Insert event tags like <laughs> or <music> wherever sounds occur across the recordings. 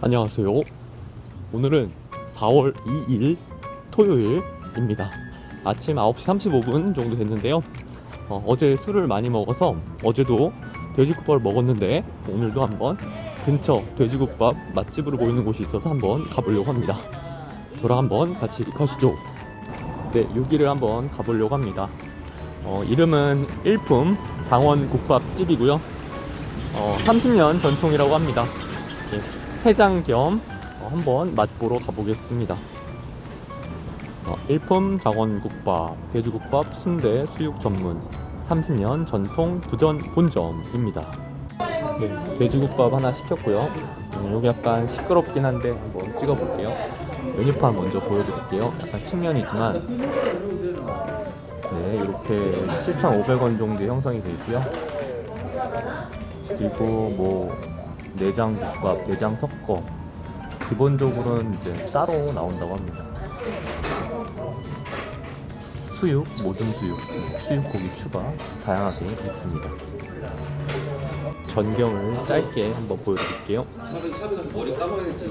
안녕하세요. 오늘은 4월 2일 토요일입니다. 아침 9시 35분 정도 됐는데요. 어, 제 술을 많이 먹어서 어제도 돼지국밥을 먹었는데 오늘도 한번 근처 돼지국밥 맛집으로 보이는 곳이 있어서 한번 가보려고 합니다. 저랑 한번 같이 가시죠. 네, 여기를 한번 가보려고 합니다. 어, 이름은 일품 장원국밥집이고요. 어, 30년 전통이라고 합니다. 예, 해장 겸 어, 한번 맛보러 가보겠습니다. 어, 일품 장원국밥, 돼지국밥, 순대, 수육 전문 30년 전통 부전 본점입니다. 네, 돼지국밥 하나 시켰고요. 음, 여기 약간 시끄럽긴 한데 한번 찍어볼게요. 메뉴판 먼저 보여드릴게요. 약간 측면이지만 네, 이렇게 7,500원 정도 형성이 되어 있고요. 그리고 뭐 내장 국밥, 내장 섞어 기본적으로는 이제 따로 나온다고 합니다. 수육, 모든 수육, 수육 고기 추가 다양하게 있습니다. 전경을 짧게 한번 보여드릴게요. 샵에 샵에 가서 머리 감아야지.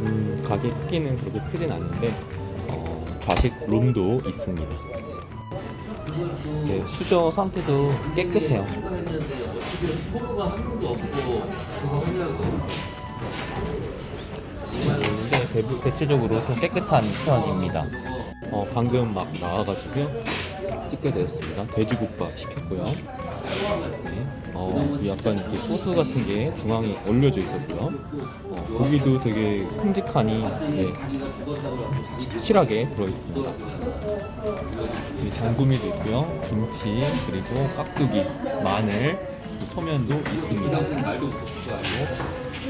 음, 가게 크기는 그렇게 크진 않은데 어, 좌식 룸도 있습니다. 네, 수저 상태도 깨끗해요. 대부, 대체적으로 좀 깨끗한 편입니다. 어, 방금 막 나와가지고 찍게 되었습니다. 돼지국밥 시켰고요. 네. 어, 약간 이렇게 소스 같은 게 중앙에 올려져 있었고요. 어, 고기도 되게 큼직하니 네, 실하게 들어있습니다. 이 장구미도 있고요. 김치 그리고 깍두기, 마늘, 그리고 소면도 있습니다. 못했어.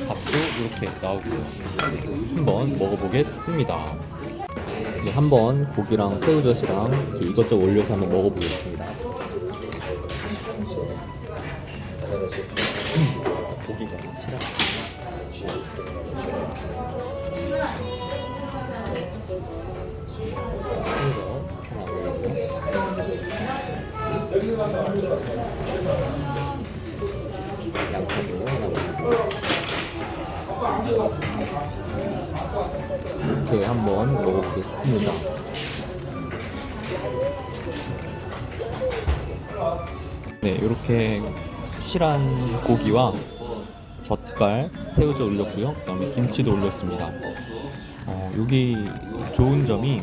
밥도 이렇게 나오고요. 한번 먹어보겠습니다. 네, 한번 고기랑 새우젓이랑 이것저것 올려서 한번 먹어보겠습니다. 음, 고기가 올리고요. 이렇게 한번 먹어보겠습니다. 네, 이렇게 실한 고기와 젓갈, 새우젓 올렸고요. 그다음에 김치도 올렸습니다. 어, 여기 좋은 점이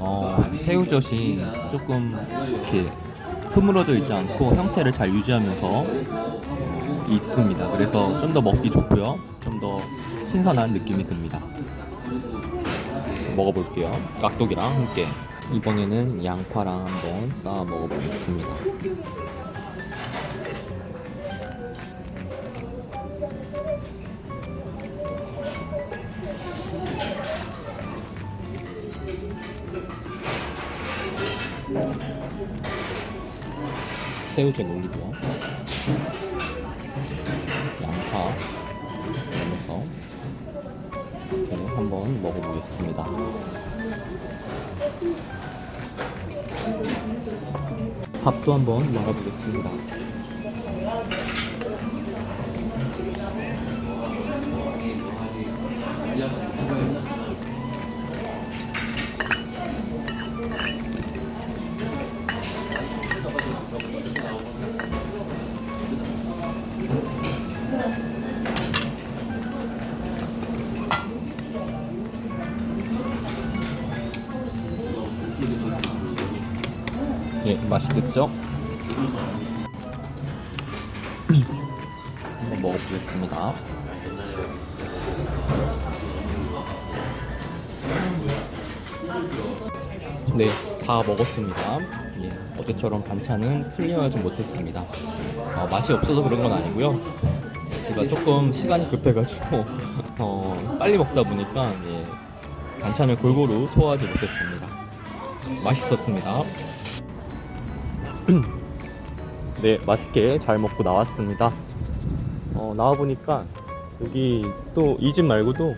어, 새우젓이 조금 이렇게 흐물어져 있지 않고 형태를 잘 유지하면서 어, 있습니다. 그래서 좀 더 먹기 좋고요. 좀 더 신선한 느낌이 듭니다. 먹어볼게요. 깍두기랑 함께. 이번에는 양파랑 한번 싸 먹어보겠습니다. 새우젓 올리고요. 양파 넣어서 이렇게 한번 먹어보겠습니다. 밥도 한번 먹어보겠습니다. 예, 맛있겠죠? 한번 먹어보겠습니다. 네, 다 먹었습니다. 예, 어제처럼 반찬은 클리어하지 못했습니다. 어, 맛이 없어서 그런 건 아니고요. 제가 조금 시간이 급해가지고 <laughs> 어, 빨리 먹다 보니까 예, 반찬을 골고루 소화하지 못했습니다. 맛있었습니다. <clears throat> 네, 맛있게 잘 먹고 나왔습니다. 어, 나와 보니까 여기 또 이 집 말고도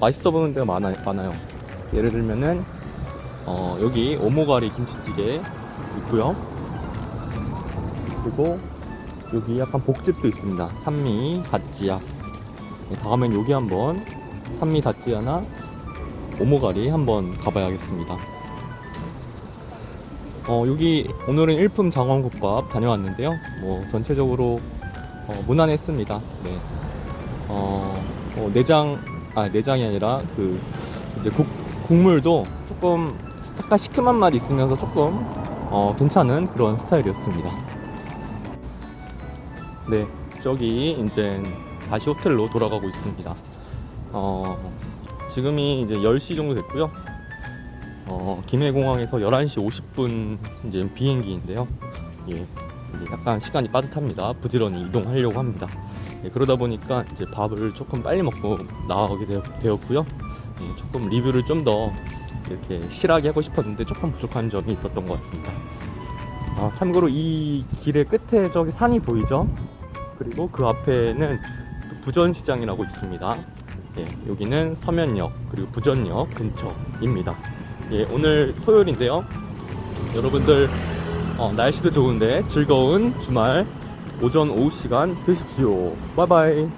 맛있어 보이는 데가 많아, 많아요. 예를 들면은 어, 여기 오모가리 김치찌개 있고요. 그리고 여기 약간 복집도 있습니다. 산미 다찌야. 네, 다음엔 여기 한번 산미 다찌야나 오모가리 한번 가봐야겠습니다. 어, 여기 오늘은 일품 장원국밥 다녀왔는데요. 뭐 전체적으로 어, 무난했습니다. 네. 어, 어, 내장 아 내장이 아니라 그 이제 국 국물도 조금 약간 시큼한 맛 있으면서 조금 어, 괜찮은 그런 스타일이었습니다. 네, 저기 이제 다시 호텔로 돌아가고 있습니다. 어, 지금이 이제 10시 정도 됐고요. 어, 김해공항에서 11시 50분 이제 비행기인데요. 예, 약간 시간이 빠듯합니다. 부지런히 이동하려고 합니다. 예, 그러다 보니까 이제 밥을 조금 빨리 먹고 나가게 되었, 고요 예, 조금 리뷰를 좀 더 이렇게 실하게 하고 싶었는데 조금 부족한 점이 있었던 것 같습니다. 아, 참고로 이 길의 끝에 저기 산이 보이죠? 그리고 그 앞에는 또 부전시장이라고 있습니다. 예, 여기는 서면역 그리고 부전역 근처입니다. 예, 오늘 토요일인데요. 여러분들 어, 날씨도 좋은데 즐거운 주말 오전 오후 시간 되십시오. 바이바이.